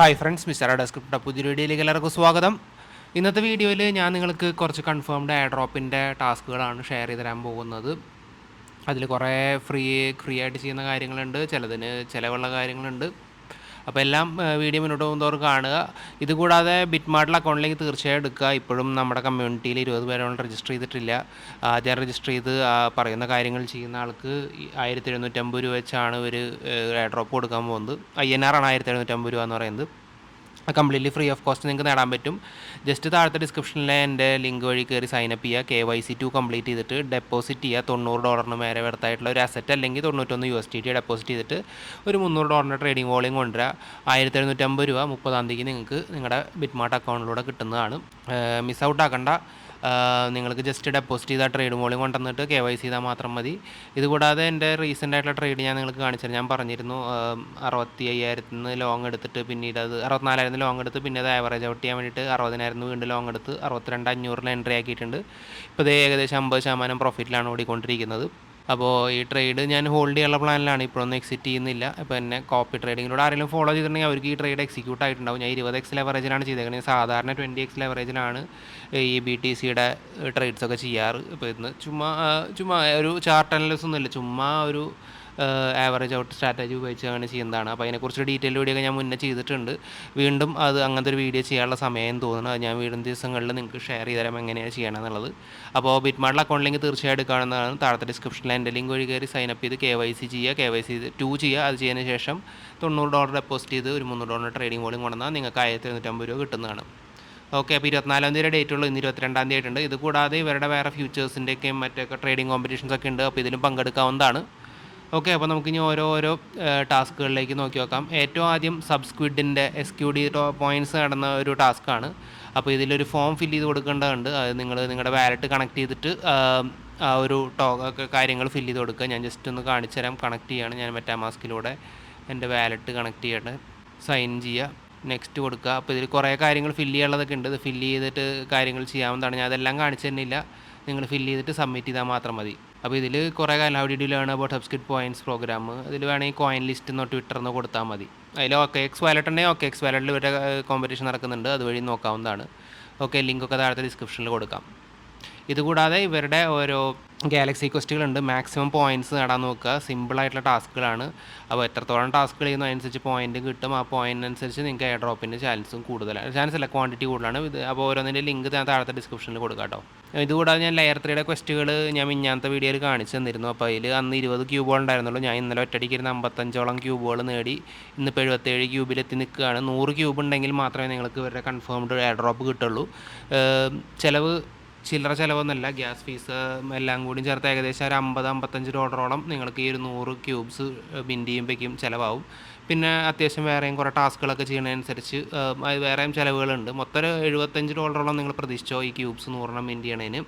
Hi friends mister ഡെസ്ക്രിപ്റ്റ് പുതിയ വീഡിയോയിലേക്ക് എല്ലാവർക്കും സ്വാഗതം. ഇന്നത്തെ വീഡിയോയിൽ ഞാൻ നിങ്ങൾക്ക് കുറച്ച് കൺഫേംഡ് എയർഡ്രോപ്പിന്റെ ടാസ്കുകളാണ് ഷെയർ ചെയ്ത് തരാൻ പോകുന്നത്. അതിൽ കുറേ ഫ്രീ ഫ്രീ ആയിട്ട് ചെയ്യുന്ന കാര്യങ്ങളുണ്ട്. ചിലതിന് ചിലവുള്ള കാര്യങ്ങളുണ്ട്. അപ്പോൾ എല്ലാം വീഡിയോ മുന്നോട്ട് പോകുന്നവർക്ക് കാണുക. ഇതുകൂടാതെ ബിറ്റ്മാർട്ടിൽ അക്കൗണ്ടിലേക്ക് തീർച്ചയായും എടുക്കുക. ഇപ്പോഴും നമ്മുടെ കമ്മ്യൂണിറ്റിയിൽ ഇരുപത് പേരോളം രജിസ്റ്റർ ചെയ്തിട്ടില്ല. ആദ്യം രജിസ്റ്റർ ചെയ്ത് പറയുന്ന കാര്യങ്ങൾ ചെയ്യുന്ന ആൾക്ക് ആയിരത്തി എഴുന്നൂറ്റമ്പത് രൂപ വെച്ചാണ് ഒരു ഡ്രോപ്പ് കൊടുക്കാൻ പോകുന്നത്. ഐ എൻ ആർ ആണ് ആയിരത്തി എഴുന്നൂറ്റമ്പത് രൂപ എന്ന് പറയുന്നത്. കംപ്ലീറ്റ്ലി ഫ്രീ ഓഫ് കോസ്റ്റ് നിങ്ങൾക്ക് നേടാൻ പറ്റും. ജസ്റ്റ് താഴത്തെ ഡിസ്ക്രിപ്ഷനിലെ എന്റെ ലിങ്ക് വഴി കയറി സൈനപ്പ് ചെയ്യുക. K Y C two complete ചെയ്തിട്ട് ഡെപ്പോസിറ്റ് ചെയ്യുക. തൊണ്ണൂറ് ഡോളറിന് മേലെ വെറുതായിട്ടുള്ള ഒരു അസറ്റ് അല്ലെങ്കിൽ തൊണ്ണൂറ്റൊന്ന് U S D T deposit ചെയ്തിട്ട് ഒരു മുന്നൂറ് ഡോളറിന്റെ ട്രേഡിംഗ് വോളിയം കൊണ്ടുവരിക ആയിരത്തി എഴുന്നൂറ്റമ്പത് രൂപ മുപ്പതാം തീയതി നിങ്ങൾക്ക് നിങ്ങളുടെ ബിറ്റ്മാർട്ട് അക്കൗണ്ടിലൂടെ കിട്ടുന്നതാണ്. മിസ് ഔട്ട് ആക്കണ്ട. നിങ്ങൾക്ക് ജസ്റ്റ് ഡെപ്പോസിറ്റ് ചെയ്ത ട്രേഡ് മോളിൽ കൊണ്ടുവന്നിട്ട് കെ വൈ സി ചെയ്താൽ മാത്രം മതി. ഇതുകൂടാതെ എന്റെ റീസെന്റ് ആയിട്ടുള്ള ട്രേഡ് ഞാൻ നിങ്ങൾക്ക് കാണിച്ചത് ഞാൻ പറഞ്ഞിരുന്നു അറുപത്തി അയ്യായിരത്തിൽ നിന്ന് ലോങ് എടുത്തിട്ട് പിന്നീട് അത് അറുപത്തിനാലായിരത്തിന് ലോങ് എടുത്ത് പിന്നെ അത് ആവറേജ് ഔട്ട് ചെയ്യാൻ വേണ്ടിയിട്ട് അറുപതിനായിരം വീണ്ടും ലോങ് എടുത്ത് അറുപത്തിരണ്ട് അഞ്ഞൂറിൽ എൻട്രി ആക്കിയിട്ടുണ്ട്. ഇപ്പോൾ ഇത് ഏകദേശം അമ്പത് ശതമാനം പ്രോഫിറ്റിലാണ് ഓടിക്കൊണ്ടിരിക്കുന്നത്. അപ്പോൾ ഈ ട്രേഡ് ഞാൻ ഹോൾഡ് ചെയ്യാനുള്ള പ്ലാനിലാണ് ഇപ്പോഴൊന്നും എക്സിറ്റ് ചെയ്യുന്നില്ല. അപ്പോൾ എന്നെ കോപ്പി ട്രേഡിങ്ങിലൂടെ ആരെങ്കിലും ഫോളോ ചെയ്തിട്ടുണ്ടെങ്കിൽ അവർക്ക് ഈ ട്രേഡ് എക്സിക്യൂട്ട് ആയിട്ടുണ്ടാവും. ഞാൻ ഇരുപത് എക്സ് ലെവറേജിലാണ് ചെയ്തേക്കുന്നത് സാധാരണ ട്വന്റി എക്സ് ലെവറേജിലാണ് ഈ ബി ടി സിയുടെ ട്രേഡ്സൊക്കെ ചെയ്യാറ്. ഇപ്പോൾ ഇന്ന് ചുമ്മാ ചുമ്മാ ഒരു ചാർട്ട് അനലിസ് ഒന്നുമില്ല. ചുമ്മാ ഒരു ആവറേജ് ഔട്ട് സ്ട്രാറ്റജി ഉപയോഗിച്ചാണ് ചെയ്യുന്നതാണ്. അപ്പോൾ അതിനെക്കുറിച്ച് ഡീറ്റെയിൽ വീഡിയോ ഞാൻ മുന്നേ ചെയ്തിട്ടുണ്ട്. വീണ്ടും അത് അങ്ങനത്തെ ഒരു വീഡിയോ ചെയ്യാനുള്ള സമയം തോന്നുന്നു. ഞാൻ വീണ്ടും ദിവസങ്ങളിൽ നിങ്ങൾക്ക് ഷെയർ ചെയ്ത് തരാം എങ്ങനെയാണ് ചെയ്യണം എന്നുള്ളത് അപ്പോൾ ബിറ്റ്മാർട്ടിൽ അക്കൗണ്ട് ലിങ്ക് തീർച്ചയായിട്ടും കാണുന്നതാണ് താഴത്തെ ഡിസ്ക്രിപ്ഷനിൽ എന്റെ ലിങ്ക് വഴി കയറി സൈനപ്പ് ചെയ്ത് കെ വൈ സി ചെയ്യുക. കെ വൈ സി ടു ചെയ്യുക. അത് ചെയ്തതിന് ശേഷം തൊണ്ണൂറ് ഡോളർ ഡെപ്പോസിറ്റ് ചെയ്ത് ഒരു മുന്നൂറ് ഡോളർ ട്രേഡിംഗ് വോളിയം കൊണ്ടുവന്നാൽ നിങ്ങൾക്ക് ആയിരത്തി എഴുന്നൂറ്റമ്പത് രൂപ കിട്ടുന്നതാണ്. ഓക്കെ അപ്പോൾ ഇരുപത്തിനാലാം തീയതി ഡേറ്റ് ഉള്ളൂ. ഇന്ന് ഇരുപത്തിരണ്ടാം തീയതി ആയിട്ടുണ്ട്. ഇത് കൂടാതെ ഇവരുടെ വേറെ ഫ്യൂച്ചേഴ്സിന്റെയൊക്കെയും മറ്റൊക്കെ ട്രേഡിംഗ് കോമ്പറ്റീഷൻസ് ഒക്കെ ഉണ്ട്. അപ്പോൾ ഇതിലും പങ്കെടുക്കാവുന്നതാണ്. ഓക്കെ അപ്പോൾ നമുക്ക് ഇനി ഓരോ ഓരോ ടാസ്കുകളിലേക്ക് നോക്കി നോക്കാം ഏറ്റവും ആദ്യം സബ്സ്ക്വിഡിന്റെ എസ് ക്യു ഡി പോയിന്റ്സ് നടന്ന ഒരു ടാസ്ക്കാണ് അപ്പോൾ ഇതിലൊരു ഫോം ഫില്ല് ചെയ്ത് കൊടുക്കേണ്ടതുണ്ട്. അത് നിങ്ങൾ നിങ്ങളുടെ വാലറ്റ് കണക്ട് ചെയ്തിട്ട് ആ ഒരു ടോ കാര്യങ്ങൾ ഫില്ല് ചെയ്ത് കൊടുക്കുക. ഞാൻ ജസ്റ്റ് ഒന്ന് കാണിച്ചു തരാം. കണക്ട് ചെയ്യാണ് ഞാൻ മെറ്റാ മാസ്കിലൂടെ എന്റെ വാലറ്റ് കണക്ട് ചെയ്യട്ടെ സൈൻ ചെയ്യുക. നെക്സ്റ്റ് കൊടുക്കുക. അപ്പോൾ ഇതിൽ കുറേ കാര്യങ്ങൾ ഫില്ല് ചെയ്യാനുള്ളതൊക്കെ ഉണ്ട്. ഇത് ഫില്ല് ചെയ്തിട്ട് കാര്യങ്ങൾ ചെയ്യാവുന്നതാണ്. ഞാൻ അതെല്ലാം കാണിച്ചു തന്നില്ല. നിങ്ങൾ ഫില്ല് ചെയ്തിട്ട് സബ്മിറ്റ് ചെയ്താൽ മാത്രം മതി. അപ്പോൾ ഇതിൽ കുറേ കാലം ഹൗ ഡിഡ് ലേൺ അബൌട്ട് ഹബ്സ്കിറ്റ് പോയിന്റ്സ് പ്രോഗ്രാം ഇതിൽ വേണമെങ്കിൽ കോയിൻ ലിസ്റ്റ് എന്നോ ട്വിറ്ററിന്ന് കൊടുത്താൽ മതി. അതിൽ ഓക്കെ എക്സ് വാലറ്റ് ഉണ്ടെങ്കിൽ ഓക്കെ എക്സ് വാലറ്റിൽ ഇവരുടെ കോമ്പറ്റീഷൻ നടക്കുന്നുണ്ട്. അതുവഴി നോക്കാവുന്നതാണ്. ഓക്കെ ലിങ്കൊക്കെ താഴത്തെ ഡിസ്ക്രിപ്ഷനിൽ കൊടുക്കാം. ഇതുകൂടാതെ ഇവരുടെ ഓരോ ഗാലക്സി ക്വസ്റ്റുകളുണ്ട് മാക്സിമം പോയിന്റ്സ് നേടാൻ നോക്കുക. സിമ്പിളായിട്ടുള്ള ടാസ്കുകളാണ്. അപ്പോൾ എത്രത്തോളം ടാസ്കുകൾ ചെയ്യുന്നു അതിനനുസരിച്ച് പോയിന്റ് കിട്ടും. ആ പോയിന്റ് അനുസരിച്ച് നിങ്ങൾക്ക് എയർ ഡ്രോപ്പിന്റെ ചാൻസും കൂടുതലാണ് ചാൻസ് അല്ല ക്വാണ്ടിറ്റി കൂടുതലാണ്. ഇത് അപ്പോൾ ഓരോന്നിന്റെ ലിങ്ക് ഞാൻ താഴത്തെ ഡിസ്ക്രിപ്ഷനിൽ കൊടുക്കാം കേട്ടോ. ഇതുകൂടാതെ ഞാൻ ലെയർ ത്രീയുടെ ക്വസ്റ്റുകൾ ഞാൻ മിഞ്ഞാത്ത വീഡിയോയിൽ കാണിച്ചു തന്നിരുന്നു. അപ്പോൾ അതിൽ അന്ന് ഇരുപത് ക്യൂബുകൾ ഉണ്ടായിരുന്നുള്ളൂ. ഞാൻ ഇന്നലെ ഒറ്റടിക്ക് ഇരുന്ന് അമ്പത്തഞ്ചോളം ക്യൂബുകൾ നേടി. ഇന്നിപ്പോൾ എഴുപത്തേഴ് ക്യൂബിലെത്തി നിൽക്കുകയാണ് നൂറ് ക്യൂബ് ഉണ്ടെങ്കിൽ മാത്രമേ നിങ്ങൾക്ക് ഇവരുടെ കൺഫേംഡ് എയർ ഡ്രോപ്പ് കിട്ടുള്ളൂ ചിലവ് ചില്ലറ ചിലവൊന്നുമല്ല. ഗ്യാസ് ഫീസ് എല്ലാം കൂടി ചേർത്ത് ഏകദേശം ഒരു അമ്പത് അമ്പത്തഞ്ച് ഡോളറോളം നിങ്ങൾക്ക് ഈ ഒരു നൂറ് ക്യൂബ്സ് ബിൻഡ് ചെയ്യുമ്പോഴേക്കും ചിലവാകും. പിന്നെ അത്യാവശ്യം വേറെയും കുറേ ടാസ്കുകളൊക്കെ ചെയ്യുന്നതനുസരിച്ച് വേറെയും ചിലവുകളുണ്ട്. മൊത്തം ഒരു എഴുപത്തഞ്ച് ഡോളറോളം നിങ്ങൾ പ്രതീക്ഷിച്ചോ ഈ ക്യൂബ്സ് നൂറെണ്ണം ബിൻഡ് ചെയ്യണതിന്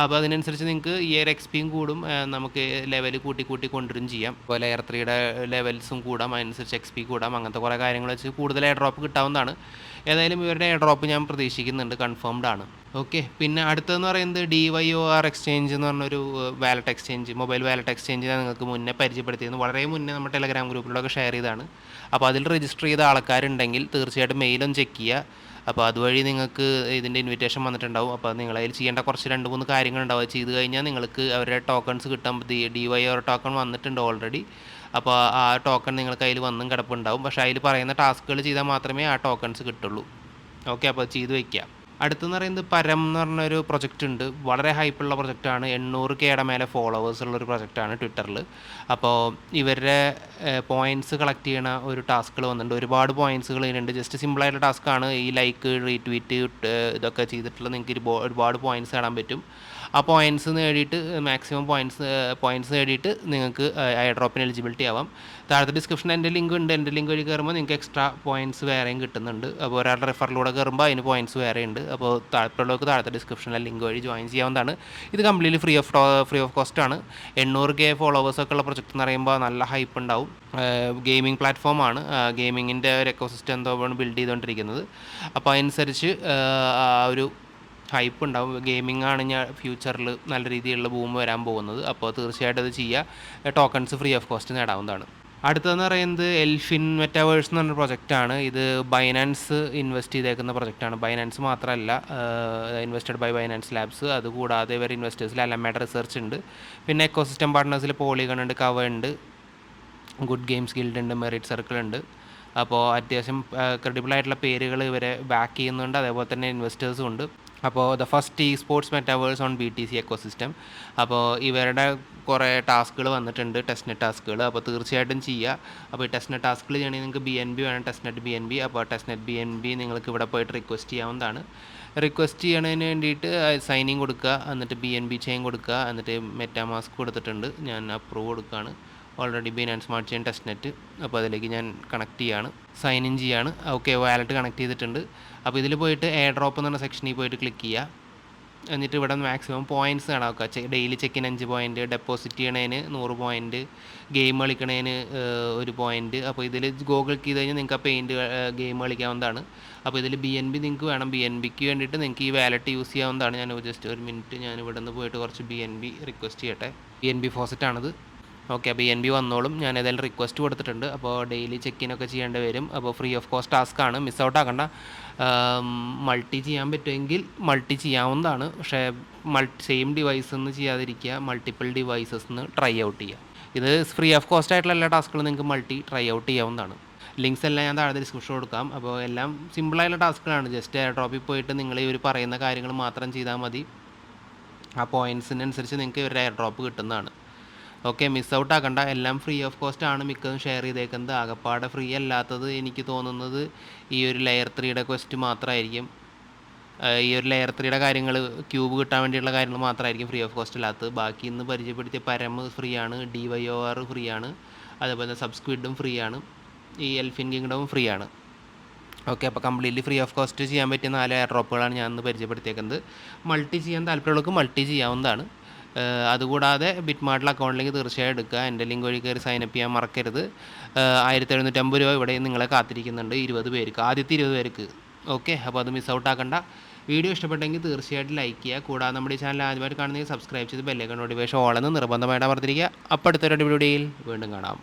അപ്പോൾ അതിനനുസരിച്ച് നിങ്ങൾക്ക് ഒരു എക്സ്പിയും കൂടും നമുക്ക് ലെവൽ കൂട്ടി കൂട്ടി കൊണ്ടുവരും ചെയ്യാം. അതുപോലെ എയർ ത്രീയുടെ ലെവൽസും കൂടാം അതിനനുസരിച്ച് എക്സ്പി കൂടാം അങ്ങനത്തെ കുറേ കാര്യങ്ങൾ വെച്ച് കൂടുതൽ എയർ ഡ്രോപ്പ് കിട്ടാവുന്നതാണ്. ഏതായാലും ഇവരുടെ എയർ ഡ്രോപ്പ് ഞാൻ പ്രതീക്ഷിക്കുന്നുണ്ട് കൺഫേംഡ് ആണ്. ഓക്കെ പിന്നെ അടുത്തതെന്ന് പറയുന്നത് D Y O R exchange എന്ന് പറഞ്ഞൊരു wallet exchange mobile wallet exchange നിങ്ങൾക്ക് മുന്നേ പരിചയപ്പെടുത്തിയിരുന്നു. വളരെ മുന്നേ നമ്മുടെ ടെലഗ്രാം ഗ്രൂപ്പിലൊക്കെ ഷെയർ ചെയ്താണ് അപ്പോൾ അതിൽ രജിസ്റ്റർ ചെയ്ത ആൾക്കാരുണ്ടെങ്കിൽ തീർച്ചയായിട്ടും മെയിലും ചെക്ക് ചെയ്യുക. അപ്പോൾ അതുവഴി നിങ്ങൾക്ക് ഇതിന്റെ ഇൻവിറ്റേഷൻ വന്നിട്ടുണ്ടാവും. അപ്പോൾ നിങ്ങൾ അതിൽ ചെയ്യേണ്ട കുറച്ച് രണ്ട് മൂന്ന് കാര്യങ്ങളുണ്ടാവും. അത് ചെയ്ത് കഴിഞ്ഞാൽ നിങ്ങൾക്ക് അവരുടെ ടോക്കൺസ് കിട്ടാൻ ഡി വൈ ആർ ടോക്കൺ വന്നിട്ടുണ്ട് ഓൾറെഡി അപ്പോൾ ആ ടോക്കൺ നിങ്ങൾക്ക് അതിൽ വന്നും കിടപ്പുണ്ടാവും പക്ഷേ അതിൽ പറയുന്ന ടാസ്കുകൾ ചെയ്താൽ മാത്രമേ ആ ടോക്കൺസ് കിട്ടുള്ളൂ. ഓക്കെ അപ്പോൾ ചെയ്ത് വയ്ക്കുക അടുത്തെന്ന് പറയുന്നത് പരം എന്ന് പറഞ്ഞൊരു പ്രൊജക്റ്റ് ഉണ്ട്. വളരെ ഹൈപ്പുള്ള പ്രൊജക്റ്റാണ് എണ്ണൂറ് കെയുടെ മേലെ ഫോളോവേഴ്സ് ഉള്ള ഒരു പ്രൊജക്റ്റാണ് ട്വിറ്ററിൽ അപ്പോൾ ഇവരുടെ പോയിന്റ്സ് കളക്ട് ചെയ്യണ ഒരു ടാസ്കുകൾ വന്നിട്ടുണ്ട്. ഒരുപാട് പോയിന്റ്സുകൾ ഇതിനുണ്ട് ജസ്റ്റ് സിമ്പിളായിട്ടുള്ള ടാസ്ക്കാണ് ഈ ലൈക്ക് റീട്വീറ്റ് ഇതൊക്കെ ചെയ്തിട്ടുള്ള നിങ്ങൾക്ക് ഒരുപാട് പോയിന്റ്സ് കാണാൻ പറ്റും. ആ പോയിന്റ്സ് നേടിയിട്ട് മാക്സിമം പോയിന്റ്സ് പോയിന്റ്സ് നേടിയിട്ട് നിങ്ങൾക്ക് എയർ ഡ്രോപ്പിന് എലിജിബിലിറ്റി ആവാം. താഴത്തെ ഡിസ്ക്രിപ്ഷനിൽ എന്റെ ലിങ്ക് ഉണ്ട്. എന്റെ ലിങ്ക് വഴി കയറുമ്പോൾ നിങ്ങൾക്ക് എക്സ്ട്രാ പോയിന്റ്സ് വേറെയും കിട്ടുന്നുണ്ട്. അപ്പോൾ ഒരാളുടെ റെഫറിലൂടെ കയറുമ്പോൾ അതിന് പോയിന്റ്സ് വേറെ ഉണ്ട് അപ്പോൾ താഴെയുള്ളവർക്ക് താഴത്തെ ഡിസ്ക്രിപ്ഷനിലെ ലിങ്ക് വഴി ജോയിൻ ചെയ്യാവുന്നതാണ്. ഇത് completely free of free of cost ആണ്. എണ്ണൂറ് കെ ഫോളോവേഴ്സ് ഒക്കെ ഉള്ള പ്രൊജക്റ്റ് എന്ന് പറയുമ്പോൾ നല്ല ഹൈപ്പ് ഉണ്ടാവും. ഗെയിമിംഗ് പ്ലാറ്റ്ഫോം ആണ്. ഗെയിമിങ്ങിന്റെ ഒരു എക്കോസിസ്റ്റം എന്തോ ബിൽഡ് ചെയ്തുകൊണ്ടിരിക്കുന്നത് അപ്പോൾ അതനുസരിച്ച് ആ ഒരു ഹൈപ്പ് ഉണ്ടാവും. ഗെയിമിംഗ് ആണ് ഞാൻ ഫ്യൂച്ചറിൽ നല്ല രീതിയിലുള്ള ബൂം വരാൻ പോകുന്നത്. അപ്പോൾ തീർച്ചയായിട്ടും അത് ചെയ്യുക ടോക്കൺസ് ഫ്രീ ഓഫ് കോസ്റ്റ് നേടാവുന്നതാണ്. അടുത്തതെന്ന് പറയുന്നത് എൽഫിൻ മെറ്റാവേഴ്സ് എന്ന് പറഞ്ഞ പ്രൊജക്റ്റാണ് ഇത് ബൈനാൻസ് ഇൻവെസ്റ്റ് ചെയ്തേക്കുന്ന പ്രൊജക്റ്റാണ് ബൈനാൻസ് മാത്രമല്ല ഇൻവെസ്റ്റഡ് ബൈ ബൈനാൻസ് ലാബ്സ് അതുകൂടാതെ ഇവർ ഇൻവെസ്റ്റേഴ്സിൽ അലമേഡ് റിസർച്ച് ഉണ്ട്. പിന്നെ എക്കോസിസ്റ്റം പാർട്ട്നേഴ്സിൽ പോളിഗൺ ഉണ്ട് കവ ഉണ്ട്. ഗുഡ് ഗെയിംസ് ഗിൽഡ് ഉണ്ട് മെറിറ്റ് സർക്കിൾ ഉണ്ട്. അപ്പോൾ അത്യാവശ്യം ക്രെഡിബിൾ ആയിട്ടുള്ള പേരുകൾ ഇവരെ ബാക്ക് ചെയ്യുന്നുണ്ട്. അതേപോലെ തന്നെ ഇൻവെസ്റ്റേഴ്സും ഉണ്ട്. അപ്പോൾ ദ ഫസ്റ്റ് ഈ sports metaverse on B T C ecosystem അപ്പോൾ ഇവരുടെ കുറേ ടാസ്കുകൾ വന്നിട്ടുണ്ട് ടെസ്റ്റ്നെറ്റ് ടാസ്കുകൾ അപ്പോൾ തീർച്ചയായിട്ടും ചെയ്യുക അപ്പോൾ ഈ ടെസ്റ്റ് നെറ്റ് ടാസ്കുകൾ ചെയ്യണമെങ്കിൽ നിങ്ങൾക്ക് ബി എൻ ബി വേണം test net B N B അപ്പോൾ test net B N B നിങ്ങൾക്ക് ഇവിടെ പോയിട്ട് റിക്വസ്റ്റ് ചെയ്യാവുന്നതാണ്. റിക്വസ്റ്റ് ചെയ്യണതിന് വേണ്ടിയിട്ട് സൈനിങ് കൊടുക്കുക എന്നിട്ട് ബി എൻ ബി ചെയിൻ കൊടുക്കുക എന്നിട്ട് മെറ്റാമാസ്ക് കൊടുത്തിട്ടുണ്ട്. ഞാൻ അപ്രൂവ് കൊടുക്കുകയാണ് already Binance smart chain test net അപ്പോൾ അതിലേക്ക് ഞാൻ കണക്ട് ചെയ്യാണ്. സൈൻ ഇൻ ചെയ്യാണ്. ഓക്കെ വാലറ്റ് കണക്ട് ചെയ്തിട്ടുണ്ട്. അപ്പോൾ ഇതിൽ പോയിട്ട് എയർ ഡ്രോപ്പ് എന്ന് പറഞ്ഞ സെക്ഷനിൽ പോയിട്ട് ക്ലിക്ക് ചെയ്യുക എന്നിട്ട് ഇവിടെ മാക്സിമം പോയിന്റ്സ് കണക്കാക്കുക ഡെയിലി ചെക്കിന് അഞ്ച് പോയിന്റ് ഡെപ്പോസിറ്റ് ചെയ്യണതിന് നൂറ് പോയിന്റ് ഗെയിം കളിക്കണതിന് ഒരു പോയിന്റ് അപ്പോൾ ഇതിൽ ഗൂഗിൾ ചെയ്ത് കഴിഞ്ഞാൽ നിങ്ങൾക്ക് ആ പെയിന്റ് ഗെയിം കളിക്കാവുന്നതാണ്. അപ്പോൾ ഇതിൽ ബി എൻ ബി നിങ്ങൾക്ക് വേണം. ബി എൻ ബിക്ക് വേണ്ടിയിട്ട് നിങ്ങൾക്ക് ഈ വാലറ്റ് യൂസ് ചെയ്യാവുന്നതാണ്. ഞാൻ ജസ്റ്റ് ഒരു മിനിറ്റ് ഞാൻ ഇവിടെ നിന്ന് പോയിട്ട് കുറച്ച് ബി എൻ ബി റിക്വസ്റ്റ് ചെയ്യട്ടെ. ബി എൻ ബി ഫോസറ്റാണിത് ഓക്കെ അപ്പോൾ എൻ ബി വന്നോളും. ഞാൻ ഏതായാലും റിക്വസ്റ്റ് കൊടുത്തിട്ടുണ്ട്. അപ്പോൾ ഡെയിലി ചെക്ക് ചെക്കിനൊക്കെ ചെയ്യേണ്ടി വരും. അപ്പോൾ ഫ്രീ ഓഫ് കോസ്റ്റ് ടാസ്ക് ആണ്. മിസ് ഔട്ട് ആക്കണ്ട. മൾട്ടി ചെയ്യാൻ പറ്റുമെങ്കിൽ മൾട്ടി ചെയ്യാവുന്നതാണ്. പക്ഷേ മൾട്ടി സെയിം ഡിവൈസ് എന്ന് ചെയ്യാതിരിക്കുക. മൾട്ടിപ്പിൾ ഡിവൈസസ് എന്ന് ട്രൈ ഔട്ട് ചെയ്യുക. ഇത് ഫ്രീ ഓഫ് കോസ്റ്റ് ആയിട്ടുള്ള എല്ലാ ടാസ്കുകളും നിങ്ങൾക്ക് മൾട്ടി ട്രൈ ഔട്ട് ചെയ്യാവുന്നതാണ്. ലിങ്ക്സ് എല്ലാം ഞാൻ താഴെ ഡിസ്ക്രിപ്ഷൻ കൊടുക്കാം. അപ്പോൾ എല്ലാം സിമ്പിളായുള്ള ടാസ്കുകളാണ് ജസ്റ്റ് എയർ ഡ്രോപ്പിൽ പോയിട്ട് നിങ്ങൾ ഇവർ പറയുന്ന കാര്യങ്ങൾ മാത്രം ചെയ്താൽ മതി. ആ പോയിന്റ്സിനനുസരിച്ച് നിങ്ങൾക്ക് ഇവരുടെ എയർ ഡ്രോപ്പ് കിട്ടുന്നതാണ്. ഓക്കെ മിസ് ഔട്ട് ആക്കണ്ട. എല്ലാം ഫ്രീ ഓഫ് കോസ്റ്റ് ആണ് മിക്കതും ഷെയർ ചെയ്തേക്കുന്നത്. ആകപ്പാടെ ഫ്രീ അല്ലാത്തത് എനിക്ക് തോന്നുന്നത് ഈ ഒരു ലെയർ ത്രീയുടെ ക്വസ്റ്റ് മാത്രമായിരിക്കും ഈ ഒരു ലെയർ ത്രീയുടെ കാര്യങ്ങൾ ക്യൂബ് കിട്ടാൻ വേണ്ടിയുള്ള കാര്യങ്ങൾ മാത്രമായിരിക്കും ഫ്രീ ഓഫ് കോസ്റ്റ് അല്ലാത്തത്. ബാക്കി ഇന്ന് പരിചയപ്പെടുത്തിയ പരം ഫ്രീ ആണ് D Y O R free ആണ് അതേപോലെ സബ്സ്ക്വിഡും ഫ്രീ ആണ് ഈ എൽഫിൻ കിങ്ഡവും ഫ്രീ ആണ്. ഓക്കെ അപ്പോൾ കംപ്ലീറ്റ്ലി ഫ്രീ ഓഫ് കോസ്റ്റ് ചെയ്യാൻ പറ്റിയ നാല് എയർ ഡ്രോപ്പുകളാണ് ഞാൻ ഇന്ന് പരിചയപ്പെടുത്തിയേക്കുന്നത്. മൾട്ടി ചെയ്യാൻ താല്പര്യമുള്ളവർക്ക് മൾട്ടി ചെയ്യാവുന്നതാണ്. അതുകൂടാതെ ബിറ്റ് മാർട്ടിൽ അക്കൗണ്ടിലേക്ക് തീർച്ചയായും എടുക്കുക. എന്റെ ലിങ്ക് വഴി കയറി സൈനപ്പ് ചെയ്യാൻ മറക്കരുത്. ആയിരത്തി എഴുന്നൂറ്റമ്പത് രൂപ ഇവിടെ നിങ്ങളെ കാത്തിരിക്കുന്നുണ്ട് ഇരുപത് പേർക്ക് ആദ്യത്തെ ഇരുപത് പേർക്ക്. ഓക്കെ അപ്പോൾ അത് മിസ് ഔട്ട് ആക്കണ്ട. വീഡിയോ ഇഷ്ടപ്പെട്ടെങ്കിൽ തീർച്ചയായിട്ടും ലൈക്ക് ചെയ്യുക. കൂടാതെ നമ്മുടെ ഈ ചാനൽ ആദ്യമായിട്ട് കാണുന്നെങ്കിൽ സബ്സ്ക്രൈബ് ചെയ്ത് ബെല്ലേക്കൺ നോട്ടിഫിക്കേഷൻ ഓളെന്ന് നിർബന്ധമായിട്ട് അമർത്തിരിക്കുക. അപ്പോൾ അടുത്തൊരു വീഡിയോയിൽ വീണ്ടും കാണാം.